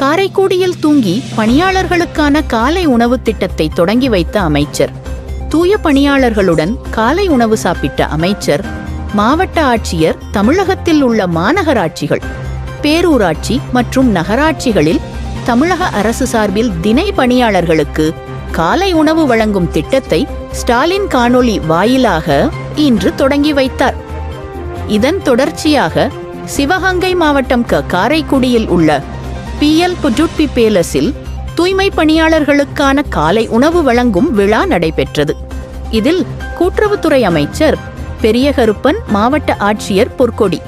காரைக்குடியில் தூங்கி பணியாளர்களுக்கான காலை உணவு திட்டத்தை தொடங்கி வைத்த அமைச்சர். தூய பணியாளர்களுடன் காலை உணவு சாப்பிட்ட அமைச்சர் மாவட்ட ஆட்சியர் தமிழகத்தில் உள்ள மாநகராட்சிகள் பேரூராட்சி மற்றும் நகராட்சிகளில் தமிழக அரசு சார்பில் தினை பணியாளர்களுக்கு காலை உணவு வழங்கும் திட்டத்தை ஸ்டாலின் காணொளி வாயிலாக இன்று தொடங்கி வைத்தார். இதன் தொடர்ச்சியாக சிவகங்கை மாவட்டம் க காரைக்குடியில் உள்ள பிஎல் புஜுட்பி பேலஸில் தூய்மை பணியாளர்களுக்கான காலை உணவு வழங்கும் விழா நடைபெற்றது. இதில் கூட்டுறவுத்துறை அமைச்சர் பெரிய கருப்பன் மாவட்ட ஆட்சியர் பொற்கொடி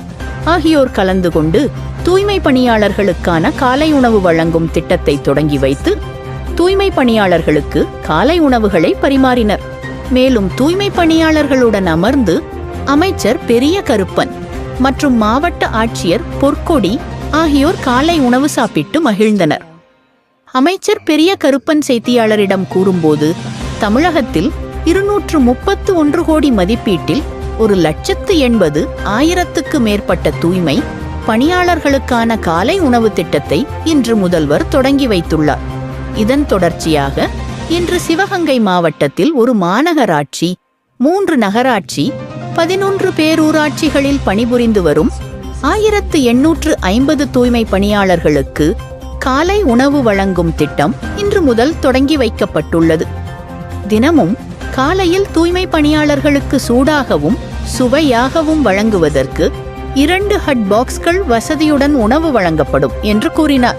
ஆகியோர் கலந்து கொண்டு தூய்மை பணியாளர்களுக்கான காலை உணவு வழங்கும் திட்டத்தை தொடங்கி வைத்து தூய்மை பணியாளர்களுக்கு காலை உணவுகளை பரிமாறினர். மேலும் தூய்மை பணியாளர்களுடன் அமர்ந்து அமைச்சர் பெரிய கருப்பன் மற்றும் மாவட்ட ஆட்சியர் பொற்கொடி ஆகியோர் காலை உணவு சாப்பிட்டு மகிழ்ந்தனர். அமைச்சர் பெரிய கருப்பன் செய்தியாளரிடம் கூறும்போது தமிழகத்தில் இருநூற்று முப்பத்து ஒன்று கோடி மதிப்பீட்டில் ஒரு லட்சத்து எண்பது ஆயிரத்துக்கு மேற்பட்ட தூய்மை பணியாளர்களுக்கான காலை உணவு திட்டத்தை இன்று முதல்வர் தொடங்கி வைத்துள்ளார். இதன் தொடர்ச்சியாக இன்று சிவகங்கை மாவட்டத்தில் ஒரு மாநகராட்சி மூன்று நகராட்சி பதினொன்று பேரூராட்சிகளில் பணிபுரிந்து வரும் ஆயிரத்து எண்ணூற்று ஐம்பது தூய்மை பணியாளர்களுக்கு காலை உணவு வழங்கும் திட்டம் இன்று முதல் தொடங்கி வைக்கப்பட்டுள்ளது. தினமும் காலையில் தூய்மை பணியாளர்களுக்கு சூடாகவும் சுவையாகவும் வழங்குவதற்கு இரண்டு ஹட் பாக்ஸ்கள் வசதியுடன் உணவு வழங்கப்படும் என்று கூறினார்.